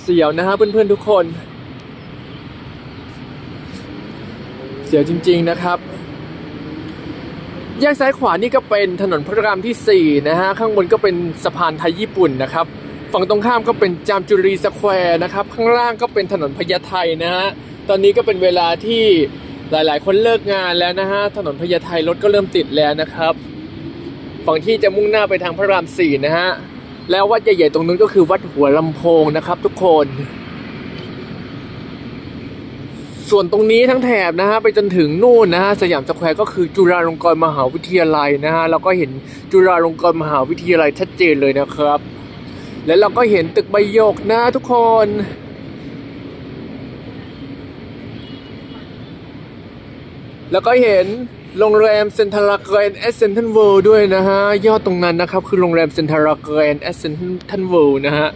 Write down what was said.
เสียวนะฮะเพื่อนๆทุกคน เสียวจริง ๆนะครับ แยกซ้ายขวานี่ก็เป็นถนนพระรามที่ 4 นะฮะ ข้างบนก็เป็นสะพานไทยญี่ปุ่นนะครับ ฝั่งตรงข้ามก็เป็นจามจุรีสแควร์นะครับ ข้างล่างก็เป็นถนนพญาไทนะฮะ ตอนนี้ก็เป็นเวลาที่หลายๆ คนเลิกงานแล้วนะฮะ ถนนพญาไทรถก็เริ่มติดแล้วนะครับ ฝั่งที่จะมุ่งหน้าไปทางพระรามสี่นะฮะ แล้ววัดใหญ่ๆตรงนู้นก็คือวัดหัวลำโพงนะครับ ทุกคน ส่วนตรงนี้ทั้งแถบนะฮะไปจนถึงนู่นนะฮะสยามสแควร์ก็คือจุฬาลงกรณ์มหาวิทยาลัยนะฮะเราก็เห็นจุฬาลงกรณ์มหาวิทยาลัยชัดเจนเลยนะครับ แล้วเราก็เห็นตึกใบยกนะทุกคนแล้วก็เห็น โรงแรมเซ็นทรัลแกรนเอสเซนทันเวิลด์ด้วยนะฮะ ยอดตรงนั้นนะครับ คือโรงแรมเซ็นทรัลแกรนเอสเซนทันเวิลด์นะฮะ